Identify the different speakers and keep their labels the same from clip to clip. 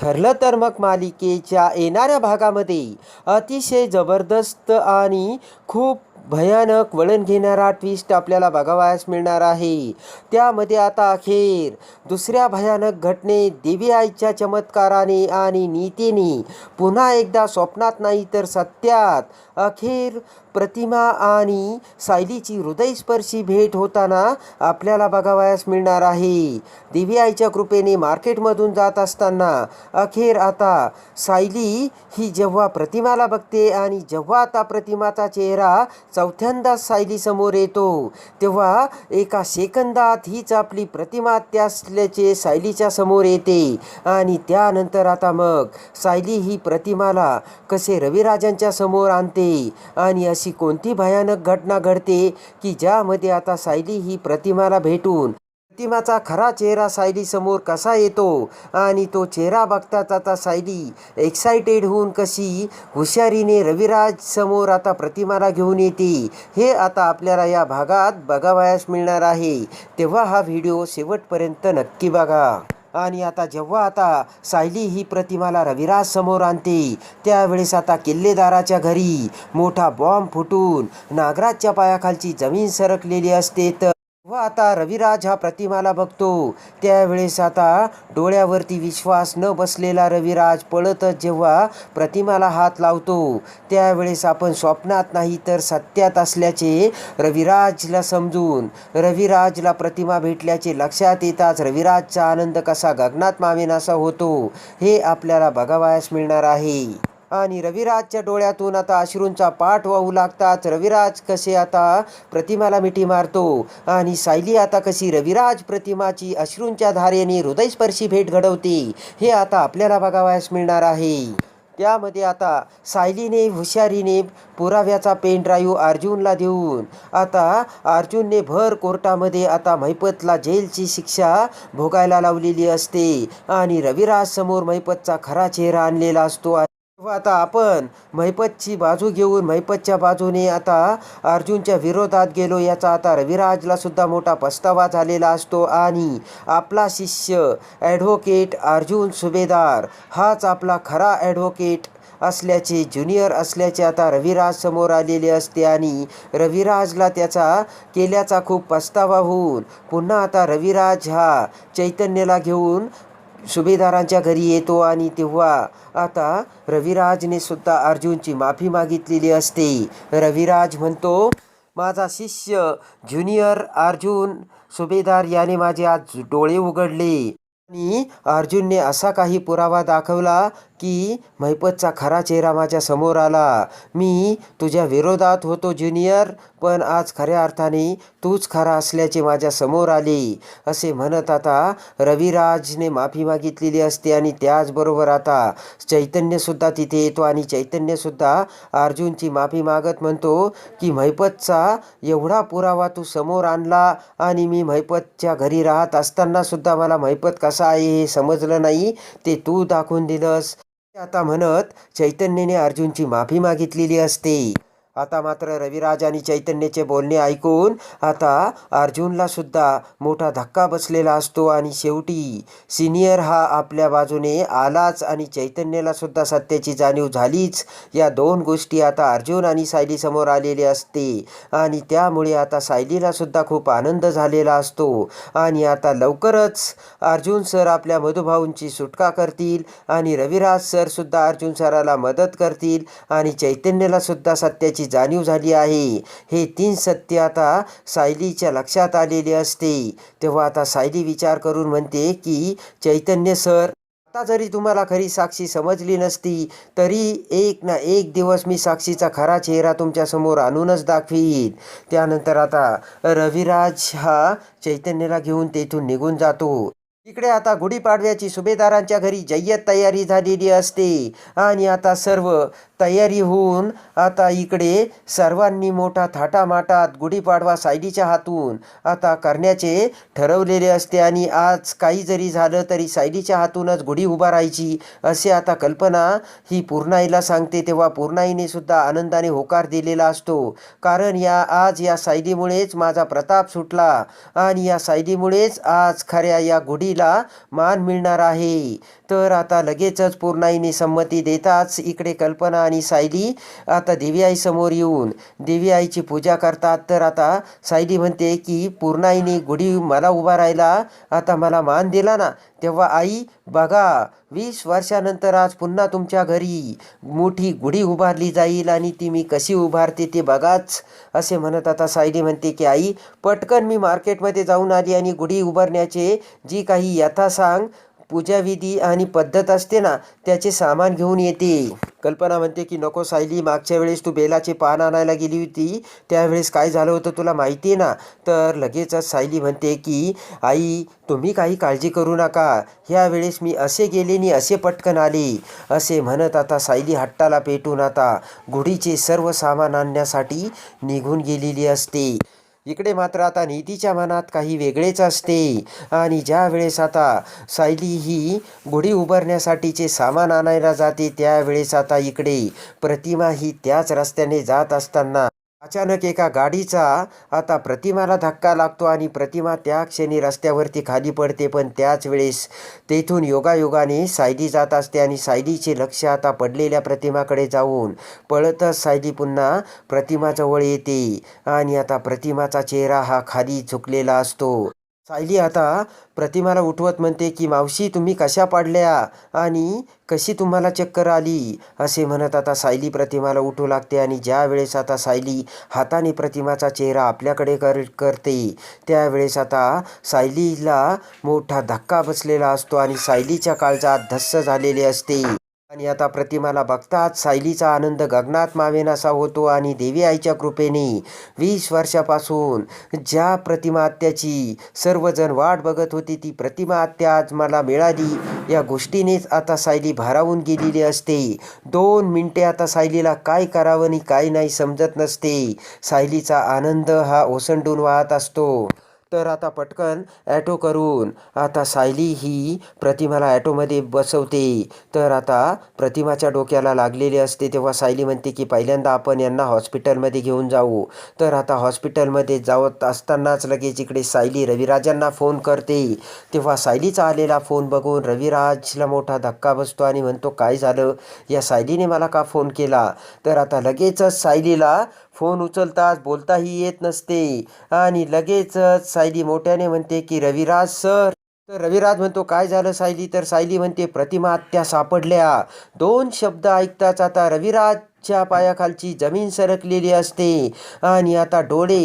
Speaker 1: ठरलं तर मग मालिकेच्या येणाऱ्या भागामध्ये अतिशय जबरदस्त आणि खूप भयानक वळण घेणारा ट्विस्ट आपल्याला बघावयास मिळणार आहे. त्यामध्ये आता अखेर दुसऱ्या भयानक घटनेत देवी आईच्या चमत्काराने आणि नीतीने पुन्हा एकदा स्वप्नात नाही तर सत्यात अखेर प्रतिमा आणि सायलीची हृदयस्पर्शी भेट होताना आपल्याला बघावयास मिळणार आहे. देवी आईच्या कृपेने मार्केटमधून जात असताना अखेर आता सायली ही जेव्हा प्रतिमाला बघते आणि जेव्हा आता प्रतिमाचा चेहरा चौथ्यांदा सायलीसमोर येतो तेव्हा एका सेकंदात हीच आपली प्रतिमा त्या असल्याचे सायलीच्या समोर येते. आणि त्यानंतर आता मग सायली ही प्रतिमाला कसे रविराजांच्या समोर आणते आणि अशी कोणती भयानक घटना घडते की ज्यामध्ये आता सायली ही प्रतिमाला भेटून प्रतिमाचा खरा चेहरा सायलीसमोर कसा येतो आणि तो चेहरा बघताच आता सायली एक्सायटेड होऊन कशी हुशारीने रविराज समोर आता प्रतिमाला घेऊन येते. हे आता आपल्याला या भागात बघावयास मिळणार आहे. तेव्हा हा व्हिडिओ शेवटपर्यंत नक्की बघा. आणि आता जेव्हा आता सायली ही प्रतिमाला रविराज समोर आणते त्यावेळेस आता किल्लेदाराच्या घरी मोठा बॉम्ब फुटून नागराजच्या पायाखालची जमीन सरकलेली असते. तर व आता रविराज हा प्रतिमाला बघतो. त्यावेळेस आता डोळ्यावरती विश्वास न बसलेला रविराज पळतच जेव्हा प्रतिमाला हात लावतो. त्यावेळेस आपण स्वप्नात नाही तर सत्यात असल्याचे रविराजला समजून रविराजला प्रतिमा भेटल्याचे लक्षात येताच रविराजचा आनंद कसा गगनात मावेनासा होतो हे आपल्याला बघावयास मिळणार आहे. आणि रविराजच्या डोळ्यातून आता अश्रूंचा पाठ वाहू लागताच रविराज कसे आता प्रतिमाला मिठी मारतो? आणि सायली आता कशी रविराज प्रतिमाची अश्रूंच्या धारेने हृदयस्पर्शी भेट घडवते? हे आता आपल्याला बघावयास मिळणार आहे. त्यामध्ये आता सायलीने हुशारीने पुराव्याचा पेन ड्राईव्ह अर्जुनला देऊन आता अर्जुनने भर कोर्टामध्ये आता महिपतला जेलची शिक्षा भोगायला लावलेली असते. आणि रविराज समोर महिपतचा खरा चेहरा आणलेला असतो. आता आपण महिपतची बाजू घेऊन महिपतच्या बाजूने आता अर्जुनच्या विरोधात गेलो. याचा आता रविराजला सुद्धा मोठा पस्तावा झालेला असतो आणि आपला शिष्य ॲडव्होकेट अर्जुन सुभेदार हाच आपला खरा ॲडव्होकेट असल्याचे ज्युनियर असल्याचे आता रविराज समोर आलेले असते आणि रविराजला त्याचा केल्याचा खूप पस्तावा होऊन पुन्हा आता रविराज हा चैतन्यला घेऊन सुभेदारांच्या घरी येतो आणि तेव्हा आता रविराजने सुद्धा अर्जुनची माफी मागितलेली असते. रविराज म्हणतो माझा शिष्य ज्युनियर अर्जुन सुभेदार याने माझे आज डोळे उघडले. आणि अर्जुनने असा काही पुरावा दाखवला की महिपतचा खरा चेहरा माझ्यासमोर आला. मी तुझ्या विरोधात होतो ज्युनियर. पण आज खऱ्या अर्थाने तूच खरा असल्याचे माझ्यासमोर आले. असे म्हणत आता रविराजने माफी मागितलेली असते आणि त्याचबरोबर आता चैतन्यसुद्धा तिथे येतो आणि चैतन्यसुद्धा अर्जुनची माफी मागत म्हणतो की महिपतचा एवढा पुरावा तू समोर आणला आणि मी महिपतच्या घरी राहत असतानासुद्धा मला महिपत कसा आहे हे समजलं नाही ते तू दाखवून दिलंस. आता म्हणत चैतन्यने अर्जुनची माफी मागितलेली असते. आता मात्र रविराज आणि चैतन्याचे बोलणे ऐकून आता अर्जुनला सुद्धा मोठा धक्का बसलेला असतो आणि शेवटी सिनियर हा आपल्या बाजूने आलाच आणि चैतन्याला सुद्धा सत्याची जाणीव झालीच. या दोन गोष्टी आता अर्जुन आणि सायलीसमोर आलेले असते आणि त्यामुळे आता सायलीला सुद्धा खूप आनंद झालेला असतो. आणि आता लवकरच अर्जुन सर आपल्या मधुभाऊंची सुटका करतील आणि रविराज सर सुद्धा अर्जुन सराला मदत करतील आणि चैतन्याला सुद्धा सत्याची जाणीव झाली आहे. हे तीन सत्य आता सायलीच्या लक्षात आलेले असते. तेव्हा आता सायली विचार करून म्हणते की चैतन्य सर आता जरी तुम्हाला खरी साक्षी समजली नसती तरी एक ना एक दिवस मी साक्षीचा खरा चेहरा तुमच्यासमोर आणूनच दाखवीन. त्यानंतर आता रविराज हा चैतन्याला घेऊन तेथून निघून जातो. इकडे आता गुढीपाडव्याची सुभेदारांच्या घरी जय्यत तयारी झालेली असते. आणि आता सर्व तयारी होऊन आता इकडे सर्वांनी मोठा थाटामाटात गुढीपाडवा सायलीच्या हातून आता करण्याचे ठरवलेले असते. आणि आज काही जरी झालं तरी सायलीच्या हातूनच गुढी उभा राहायची असे आता कल्पना ही पूर्णाईला सांगते. तेव्हा पूर्णाईने सुद्धा आनंदाने होकार दिलेला असतो. कारण या आज या सायलीमुळेच माझा प्रताप सुटला. आणि या सायलीमुळेच आज खऱ्या या गुढीला मान मिळणार आहे. तर आता लगेचच पूर्णाईने संमती देताच इकडे कल्पना आणि सायली आता देवी आईसमोर येऊन देवी आईची पूजा करतात. तर आता सायली म्हणते की पूर्णाईने गुढी मला उभा राहायला आता मला मान दिला ना. तेव्हा आई बघा वीस वर्षानंतर आज पुन्हा तुमच्या घरी मोठी गुढी उभारली जाईल आणि ती मी कशी उभारते ते बघाच. असे म्हणत आता सायली म्हणते की आई पटकन मी मार्केटमध्ये जाऊन आली आणि गुढी उभारण्याचे जी काही यथा सांग पूजाविधी आणि पद्धत असते ना त्याचे सामान घेऊन येते. कल्पना म्हणते की नको सायली मागच्या वेळेस तू बेलाचे पान आणायला गेली होती. त्यावेळेस काय झालं होतं तुला माहिती आहे ना? तर लगेचच सायली म्हणते की आई तुम्ही काही काळजी करू नका. ह्या वेळेस मी असे गेले नि असे पटकन आले. असे म्हणत आता सायली हट्टाला पेटून आता गुढीचे सर्व सामान आणण्यासाठी निघून गेलेली असते. इकडे मात्र आता नीतीच्या मनात काही वेगळेच असते. आणि ज्या वेळेस आता सायली ही गुढी उभारण्यासाठीचे सामान आणायला जाते त्यावेळेस आता इकडे प्रतिमा ही त्याच रस्त्याने जात असताना अचानक एका गाडीचा आता प्रतिमाला धक्का लागतो आणि प्रतिमा त्या क्षणी रस्त्यावरती खाली पडते. पण त्याच वेळेस तेथून योगायोगाने सायली जात असते आणि सायलीचे लक्ष आता पडलेल्या प्रतिमाकडे जाऊन पळतच सायली पुन्हा प्रतिमाजवळ येते आणि आता प्रतिमाचा चेहरा हा खाली झुकलेला असतो. सायली आता. प्रतिमाला उठवत म्हणते की मावशी तुम्ही कशा पाडल्या? आणि कशी तुम्हाला चक्कर आली? असे म्हणत आता सायली प्रतिमाला उठू लागते आणि ज्या वेळेस आता सायली हाताने प्रतिमाचा चेहरा आपल्याकडे कर करते त्यावेळेस आता सायलीला मोठा धक्का बसलेला असतो आणि सायलीच्या काळजात धस्स झालेले असते. आणि आता प्रतिमाला बघताच सायलीचा आनंद गगनात मावेनासा होतो आणि देवी आईच्या कृपेने वीस वर्षापासून ज्या प्रतिमा आत्याची सर्वजण वाट बघत होती ती प्रतिमा आत्या आज मला मिळाली. या गोष्टीनेच आता सायली भारावून गेलेली असते. दोन मिनटे आता सायलीला काय करावं आणि काय नाही समजत नसते. सायलीचा आनंद हा ओसंडून वाहत असतो. तर आता पटकन ॲटो करून आता सायली ही प्रतिमाला ॲटोमध्ये बसवते. तर आता प्रतिमाच्या डोक्याला लागलेली असते तेव्हा सायली म्हणते की पहिल्यांदा आपण यांना हॉस्पिटलमध्ये घेऊन जाऊ. तर आता हॉस्पिटलमध्ये जावत असतानाच लगेच इकडे सायली रविराजांना फोन करते. तेव्हा सायलीचा आलेला फोन बघून रविराजला मोठा धक्का बसतो आणि म्हणतो काय झालं? या सायलीने मला का फोन केला? तर आता लगेचच सायलीला फोन उचलताच बोलताही येत नसते. आणि लगेचच सायली मोठ्याने म्हणते की रविराज सर. तर रविराज म्हणतो काय झालं सायली? तर सायली म्हणते प्रतिमा आत्या सापडल्या. दोन शब्द ऐकताच आता रविराज च्या पायाखालची जमीन सरकलेली असते. आणि आता डोळे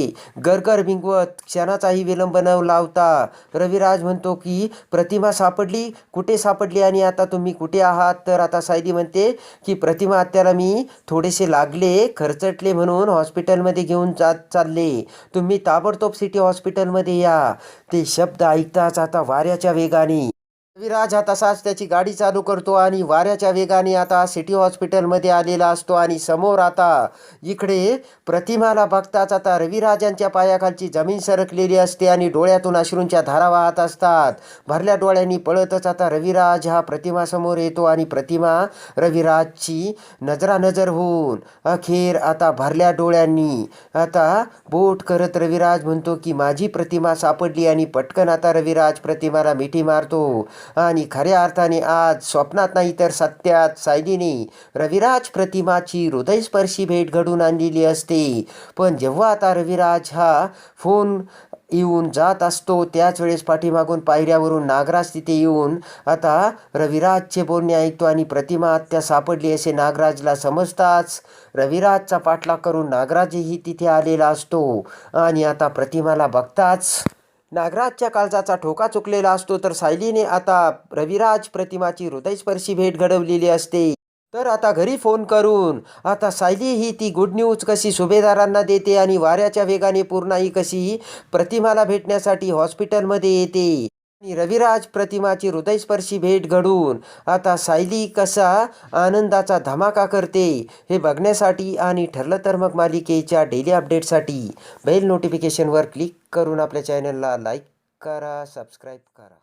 Speaker 1: गरगर भिंगवत क्षणाचाही विलंब न लावता रविराज म्हणतो की प्रतिमा सापडली कुठे सापडली आणि आता तुम्ही कुठे आहात? तर आता सायली म्हणते की प्रतिमा आत्याला मी थोडेसे लागले खर्चटले म्हणून हॉस्पिटलमध्ये घेऊन जात चालले. तुम्ही ताबडतोब सिटी हॉस्पिटलमध्ये या. ते शब्द ऐकताच आता वाऱ्याच्या वेगाने रविराज हा तसाच त्याची गाडी चालू करतो आणि वाऱ्याच्या वेगाने आता सिटी हॉस्पिटलमध्ये आलेला असतो आणि समोर आता इकडे प्रतिमाला बघताच आता रविराजांच्या पायाखालची जमीन सरकलेली असते आणि डोळ्यातून अश्रूंच्या धारा वाहत असतात. भरल्या डोळ्यांनी पळतच आता रविराज हा प्रतिमासमोर येतो आणि प्रतिमा रविराजची नजरानजर होऊन अखेर आता भरल्या डोळ्यांनी आता बोट करत रविराज म्हणतो की माझी प्रतिमा सापडली आणि पटकन आता रविराज प्रतिमाला मिठी मारतो. आणि खऱ्या अर्थाने आज स्वप्नात नाही तर सत्यात. सायलीने रविराज प्रतिमाची हृदयस्पर्शी भेट घडून आणलेली असते. पण जेव्हा आता रविराज हा फोन येऊन जात असतो त्याच वेळेस पाठीमागून पायऱ्यावरून नागराज तिथे येऊन आता रविराजचे बोलणे ऐकतो आणि प्रतिमा आत्या सापडली असे नागराजला समजताच रविराजचा पाठलाग करून नागराजही तिथे आलेला असतो. आणि आता प्रतिमाला बघताच नागराजच्या काळजाचा ठोका चुकलेला असतो तर सायलीने आता रविराज प्रतिमाची हृदयस्पर्शी भेट घडवलेली असते. तर आता घरी फोन करून आता सायली ही ती गुड न्यूज कशी सुभेदारांना देते आणि वाऱ्याच्या वेगाने पूर्णाई ही कशी प्रतिमाला भेटण्यासाठी हॉस्पिटलमध्ये येते. रविराज प्रतिमाची हृदयस्पर्शी भेट घडून आता सायली कसा आनंदाचा धमाका करते हे बघण्यासाठी आणि ठरलं तर मग मालिकेच्या डेली अपडेटसाठी बेल नोटिफिकेशनवर क्लिक करून आपल्या चॅनलला लाईक करा सबस्क्राईब करा.